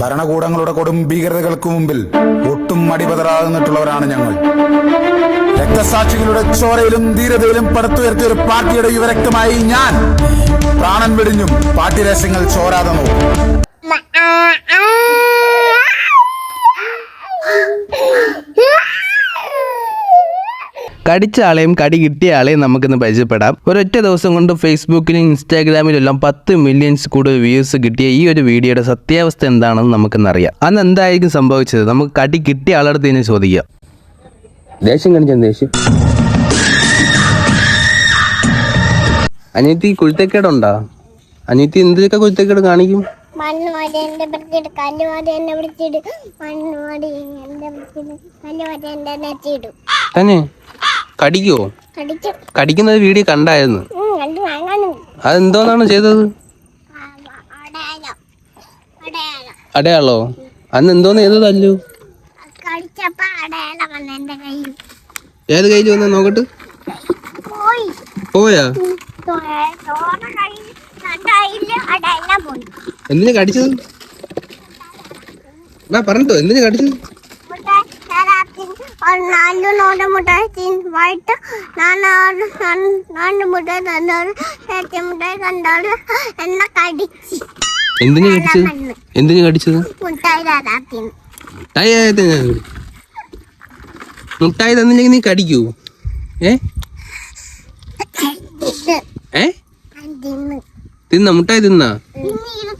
ഭരണകൂടങ്ങളുടെ കൊടും ഭീകരതകൾക്ക് മുമ്പിൽ ഒട്ടും മടിപതറാകുന്നിട്ടുള്ളവരാണ് ഞങ്ങൾ. രക്തസാക്ഷികളുടെ ചോരയിലും ധീരതയിലും പടുത്തുയർത്തിയ ഒരു പാർട്ടിയുടെ യുവരക്തമായി ഞാൻ പ്രാണൻ വെടിഞ്ഞും പാർട്ടി രഹസ്യങ്ങൾ ചോരാതെ നോക്കും. കടിച്ച ആളെയും കടി കിട്ടിയ ആളെയും നമുക്കിന്ന് പരിചയപ്പെടാം. ഒരൊറ്റ ദിവസം കൊണ്ട് ഫേസ്ബുക്കിലും ഇൻസ്റ്റാഗ്രാമിലും എല്ലാം പത്ത് മില്യൺസ് കൂടുതൽ വ്യൂസ് കിട്ടിയ ഈ ഒരു വീഡിയോയുടെ സത്യാവസ്ഥ എന്താണെന്ന് നമുക്കിന്ന് അറിയാം. അന്ന് എന്തായിരിക്കും സംഭവിച്ചത്? നമുക്ക് കടി കിട്ടിയ ആളടുത്ത് തന്നെ ചോദിക്കാം. ദേഷ്യം കാണിച്ചാൽ ദേഷ്യം? അനിയത്തി കുഴുത്തക്കേടുണ്ടോ അനിയത്തി എന്തൊക്കെ കുഴുത്തക്കേട് കാണിക്കും? മണ്ണ് കല്ല് മണ്ണ് കല്ല് തന്നെ? കടിക്കോ. കടിക്കുന്നത് കടിക്കുന്ന വീഡിയോ കണ്ടായിരുന്നു അതെന്തോന്നാണ് ചെയ്തത്? അടയാളം? അന്ന് എന്തോന്ന് ചെയ്തത് അല്ലു? കടിച്ചപ്പോ അടയാളം എന്റെ കയ്യിൽ. ഏത് കയ്യിൽ വന്നാ നോക്കട്ട്? പോയി. എന്തിനു കടിച്ചത്? വാ പറഞ്ഞോ എന്തിനു കടിച്ചത്? തരാത്തിന് ഒരു നാല് നോട്ട് മുട്ടായി തിന്ന് വൈകിട്ട് നാല് നാല് മുട്ടായി തന്നോട് ചേച്ചി മുട്ടായി കണ്ടോട് എന്നെ കടിച്ച്. എന്തിനു കടിച്ചത്? എന്തിനു കടിച്ചത്? മുട്ടായി തരാത്തിന് മുട്ടായി തന്നില്ലെങ്കിൽ നീ കടിക്കൂ. ഏ? ഏ? തിന്ന്. മുട്ടായി തിന്ന?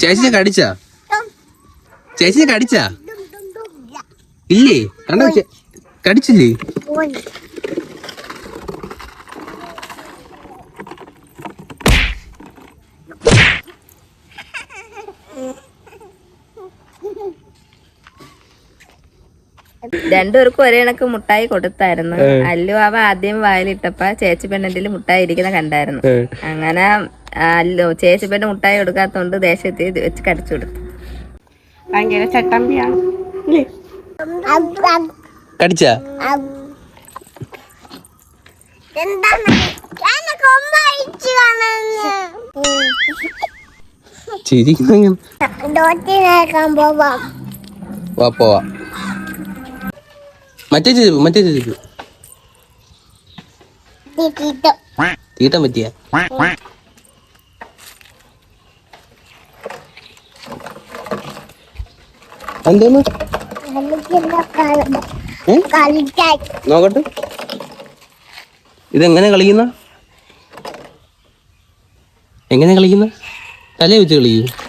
ചേച്ചിനെ കടിച്ചാ. ചേച്ചിനെ കടിച്ചാ? ഇല്ലേ. കണ്ടോ കടിച്ചില്ലേ? രണ്ടുപേർക്കും ഒരേ കണക്ക് മുട്ടായി കൊടുത്തായിരുന്നു. അല്ലു അവ ആദ്യം വായിലിട്ടപ്പ ചേച്ചി പെണ്ണിന്റെ മുട്ടായി ഇരിക്കുന്ന കണ്ടായിരുന്നു. അങ്ങനെ അല്ലു ചേച്ചി പെണ്ണ് മുട്ടായി കൊടുക്കാത്തോണ്ട് ദേശത്ത് വെച്ച് കടിച്ചു കൊടുത്തു. ഭയങ്കര ചട്ടമ്പിയാണ്. കടിച്ചാ? വാ പോവാ. മറ്റേ ചെരുപ്പ് മറ്റേ ചെരുപ്പ് തീട്ടാൻ പറ്റിയ? എന്തോന്ന്? നോക്കട്ടെ. ഇതെങ്ങനെ കളിക്കുന്ന? എങ്ങനെ കളിക്കുന്ന? തലേ വെച്ച് കളിക്കൂ.